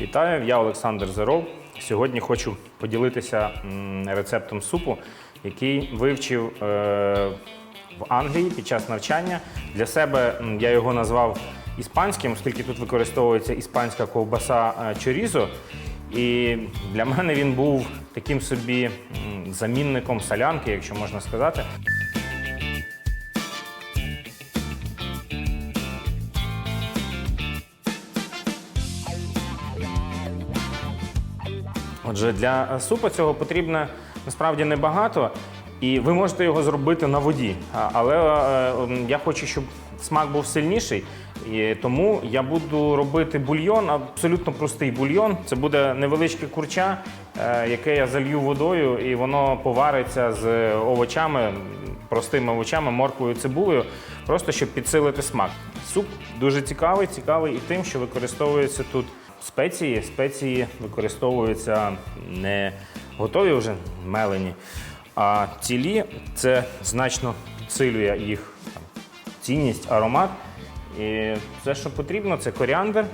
Вітаю, я Олександр Зеров. Сьогодні хочу поділитися рецептом супу, який вивчив е, в Англії під час навчання. Для себе я його назвав іспанським, оскільки тут використовується іспанська ковбаса е, чорізо. І для мене він був таким собі замінником солянки, якщо можна сказати. Отже, для е, супу цього потрібно насправді небагато, і ви можете його зробити на воді. Але е, я хочу, щоб смак був сильніший. І тому я буду робити бульйон, абсолютно простий бульйон. Це буде невеличке курча, е, яке я залью водою, і воно повариться з овочами, простими овочами, морквою, цибулею, просто щоб підсилити смак. Суп дуже цікавий, цікавий і тим, що використовується тут спеції. Спеції використовуються не готові вже мелені, а цілі це значно підсилює їх цінність, аромат. І все, що потрібно, це коріандр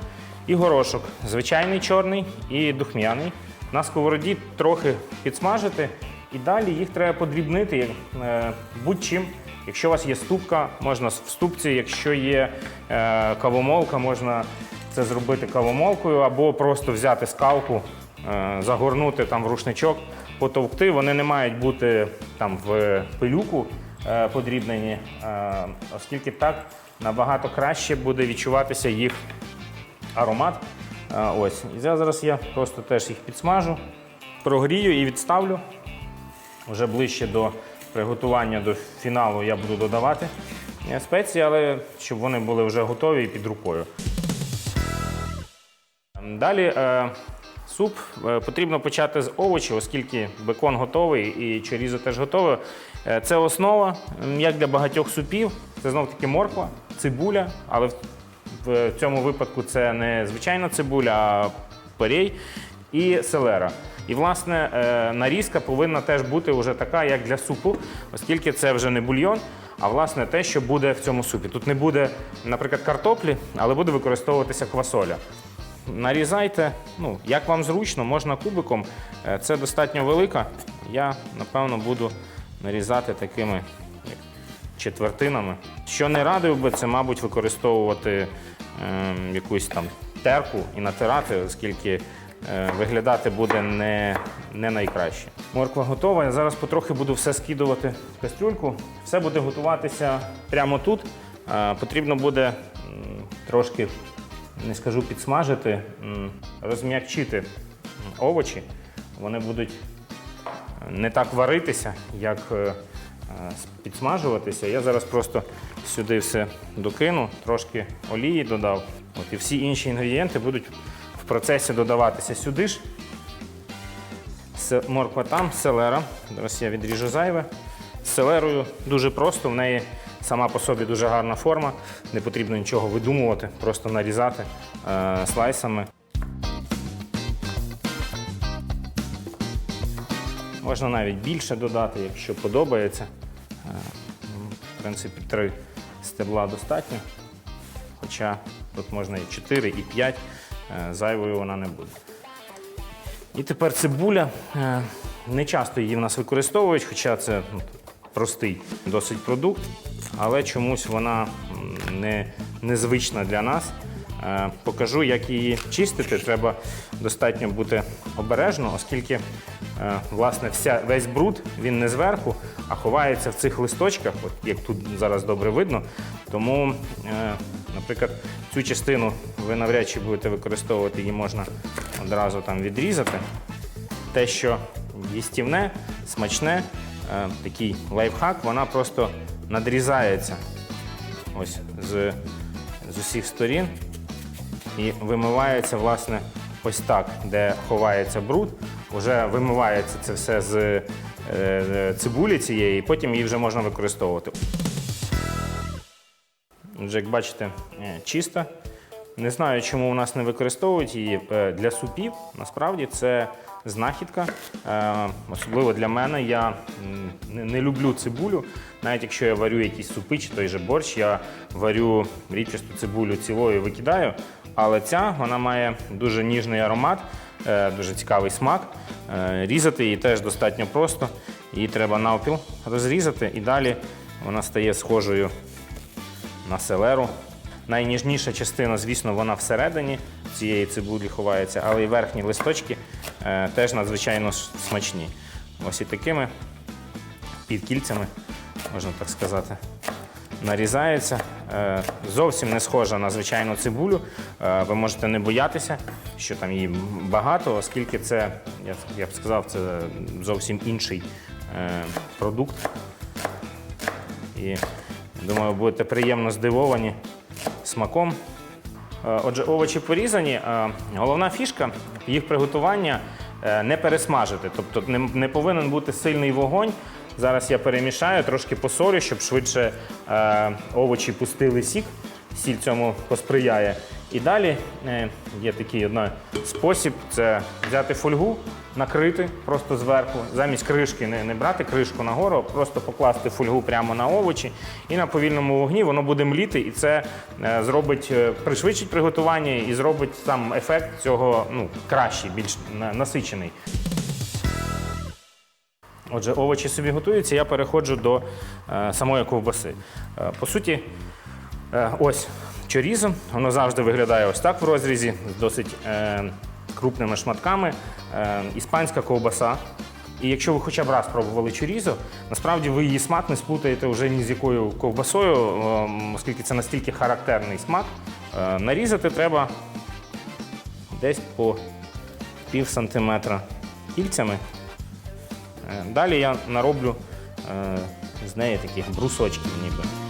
і горошок. Звичайний чорний і духмяний. На сковороді трохи підсмажити, і далі їх треба подрібнити е, будь-чим. Якщо у вас є ступка, можна в ступці, якщо є е, кавомолка, можна це зробити кавомолкою, або просто взяти скалку, е, загорнути там в рушничок, потовкти. Вони не мають бути там в пилюку е, подрібнені, е, оскільки так набагато краще буде відчуватися їх аромат. Ось. І зараз я просто теж їх підсмажу, прогрію і відставлю. Вже ближче до приготування до фіналу я буду додавати спеції, але щоб вони були вже готові і під рукою. Далі е, суп е, потрібно почати з овочів, оскільки бекон готовий і чорізо теж готове. Е, це основа, як для багатьох супів. Це знов таки морква, цибуля, але в, цьому випадку це не звичайна цибуля, а порей і селера. І, власне, нарізка повинна теж бути вже така, як для супу, оскільки це вже не бульйон, а власне те, що буде в цьому супі. Тут не буде, наприклад, картоплі, але буде використовуватися квасоля. Нарізайте, ну, як вам зручно, можна кубиком. Е, Це достатньо велика. Я, напевно, буду нарізати такими четвертинами. Що не радив би, це, мабуть, використовувати ем, якусь там терку і натирати, оскільки е, виглядати буде не, не найкраще. Морква готова. Я зараз потрохи буду все скидувати в кастрюльку. Все буде готуватися прямо тут. Е, Потрібно буде трошки не скажу підсмажити, розм'якчити овочі. Вони будуть е, не так варитися, як е, е, підсмажуватися. Я зараз просто сюди все докину, трошки олії додав. От, і всі інші інгредієнти будуть в процесі додаватися сюди ж. Морква там, селера. Зараз я відріжу зайве. З селерою дуже просто, в неї сама по собі дуже гарна форма, не потрібно нічого видумувати, просто нарізати е, слайсами. Можна навіть більше додати, якщо подобається. Е, В принципі, три стебла достатньо. Хоча тут можна і 4, і 5, е, зайвою вона не буде. І тепер цибуля. Е, Не часто її в нас використовують, хоча це ну, простий досить продукт, але чомусь вона не, незвична для нас. Е, Покажу, як її чистити. Треба достатньо бути обережно, оскільки е, власне вся, весь бруд він не зверху, а ховається в цих листочках, от як тут зараз добре видно. Тому, е, наприклад, цю частину ви навряд чи будете використовувати, її можна одразу там відрізати. Те, що їстівне, смачне, такий лайфхак, вона просто надрізається ось з, з усіх сторін і вимивається, власне, ось так, де ховається бруд. Уже вимивається це все з е, цибулі цієї, і потім її вже можна використовувати. Отже, як бачите, е, чиста. Не знаю, чому у нас не використовують її е, для супів. Насправді це знахідка. Е, Особливо для мене. Я не- люблю цибулю. Навіть якщо я варю якісь супи чи той же борщ, я варю річасту цибулю цілою і викидаю. але ця вона має дуже ніжний аромат, е, дуже цікавий смак. Е, Різати її теж достатньо просто. Її треба навпіл розрізати, і далі вона стає схожою на селеру. Найніжніша частина, звісно, вона всередині цієї цибулі ховається, але і верхні листочки е, теж надзвичайно смачні. Ось і такими під кільцями, можна так сказати, нарізається. Е, Зовсім не схожа на звичайну цибулю. Е, Ви можете не боятися, що там її багато, оскільки це, я, я б сказав, це зовсім інший е, продукт. І думаю, будете приємно здивовані смаком. Е, Отже, овочі порізані. Е, Головна фішка їх приготування е, не пересмажити. Тобто не, не повинен бути сильний вогонь. Зараз я перемішаю, трошки посолю, щоб швидше овочі пустили сік. Сіль цьому посприяє. І далі е, є такий одна спосіб: це взяти фольгу, накрити просто зверху, замість кришки не, не брати кришку нагору, а просто покласти фольгу прямо на овочі, і на повільному вогні воно буде мліти, і це е, зробить, е, пришвидшить приготування і зробить сам ефект цього ну, кращий, більш насичений. Отже, овочі собі готуються, я переходжу до самої ковбаси. По суті, ось чорізо, воно завжди виглядає ось так в розрізі, з досить е, крупними шматками. Е, іспанська ковбаса. І якщо ви хоча б раз пробували чорізо, насправді ви її смак не сплутаєте вже ні з якою ковбасою, е, оскільки це настільки характерний смак. Е, нарізати треба десь по пів сантиметра кільцями. Е, Далі я нароблю з неї таких брусочків ніби.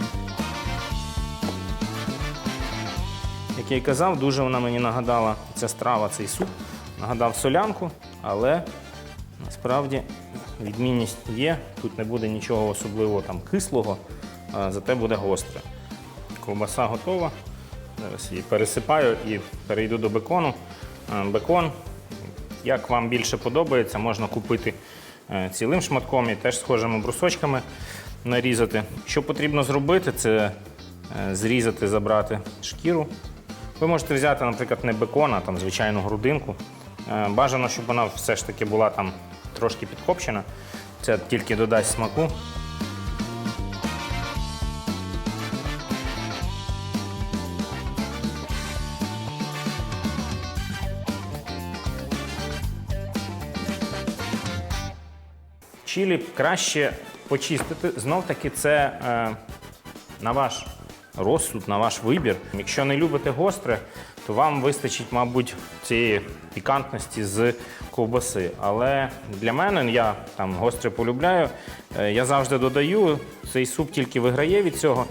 Як я й казав, дуже вона мені нагадала ця страва, цей суп, нагадав солянку, але насправді відмінність є. Тут не буде нічого особливого там кислого, зате буде гостре. Ковбаса готова. Зараз її пересипаю і перейду до бекону. Е, Бекон, як вам більше подобається, можна купити е, цілим шматком і теж схожими брусочками нарізати. Що потрібно зробити, це е, зрізати, забрати шкіру. Ви можете взяти, наприклад, не бекон, а там звичайну грудинку. Е, Бажано, щоб вона все ж таки була там трошки підкопчена. Це тільки додасть смаку. Чілі краще почистити. Знов таки, це е, на ваш розсуд, на ваш вибір. Якщо не любите гостре, то вам вистачить, мабуть, цієї пікантності з ковбаси. Але для мене я там гостре полюбляю. е, Я завжди додаю. Цей суп тільки виграє від цього.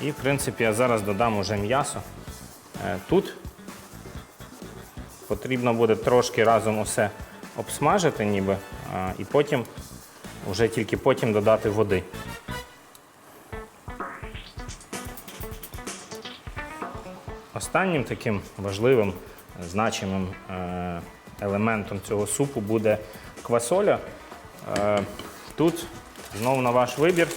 І, в принципі, я зараз додам уже м'ясо. Е, Тут потрібно буде трошки разом усе обсмажити, ніби, і потім, вже тільки потім додати води. Останнім таким важливим, значимим е, елементом цього супу буде квасоля. Е, Тут знову на ваш вибір.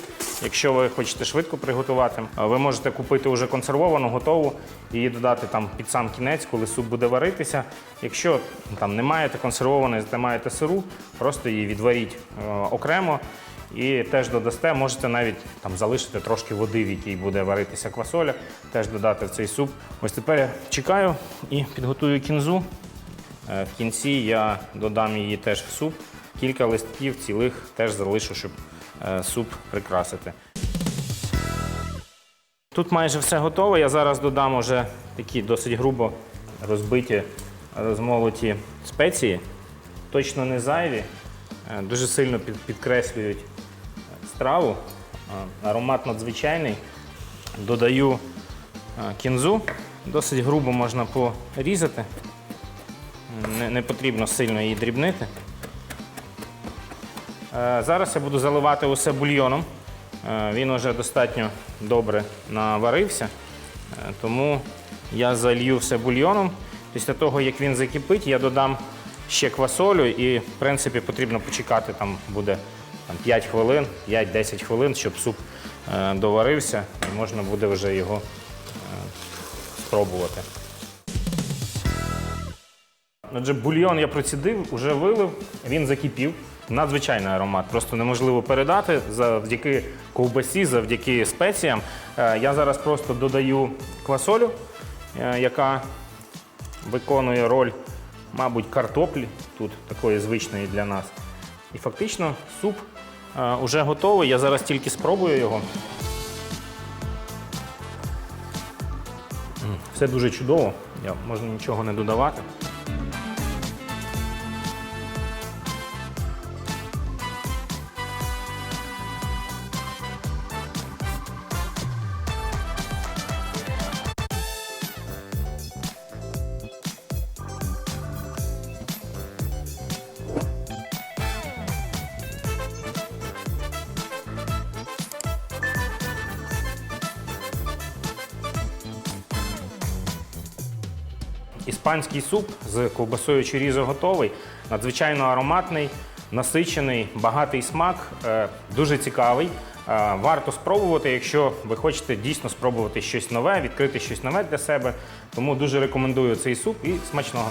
Якщо ви хочете швидко приготувати, ви можете купити вже консервовану, готову, її додати там під сам кінець, коли суп буде варитися. Якщо там не маєте консервованої, зате маєте сиру, просто її відваріть окремо і теж додасте. Можете навіть там залишити трошки води, в якій буде варитися квасоля, теж додати в цей суп. Ось тепер я чекаю і підготую кінзу. Е, В кінці я додам її теж в суп. Кілька листків цілих теж залишу, щоб суп прикрасити. Тут майже все готове. Я зараз додам уже такі досить грубо розбиті, розмолоті спеції. Точно не зайві, е, дуже сильно підкреслюють е, страву. Е, Аромат надзвичайний. Додаю е, кінзу. Досить грубо можна порізати. Не потрібно сильно її дрібнити. Е, Зараз я буду заливати усе бульйоном. Е, Він вже достатньо добре наварився, е, тому я залью все бульйоном Після того, як він закипить, я додам ще квасолю і, в принципі, потрібно почекати, там буде там, 5 хвилин, 5-10 хвилин, щоб суп доварився і можна буде вже його спробувати. Отже, бульйон я процідив, вже вилив, він закипів. Надзвичайний аромат, просто неможливо передати завдяки ковбасі, завдяки спеціям. Е, Я зараз просто додаю квасолю, е, яка виконує роль, мабуть, картоплі, тут такої звичної для нас. І фактично суп вже готовий. Я зараз тільки спробую його. Все дуже чудово, я, можна нічого не додавати. Іспанський суп з ковбасою чорізо готовий. Надзвичайно ароматний, насичений, багатий смак, е, дуже цікавий. Е, Варто спробувати, якщо ви хочете дійсно спробувати щось нове, відкрити щось нове для себе. Тому дуже рекомендую цей суп і смачного.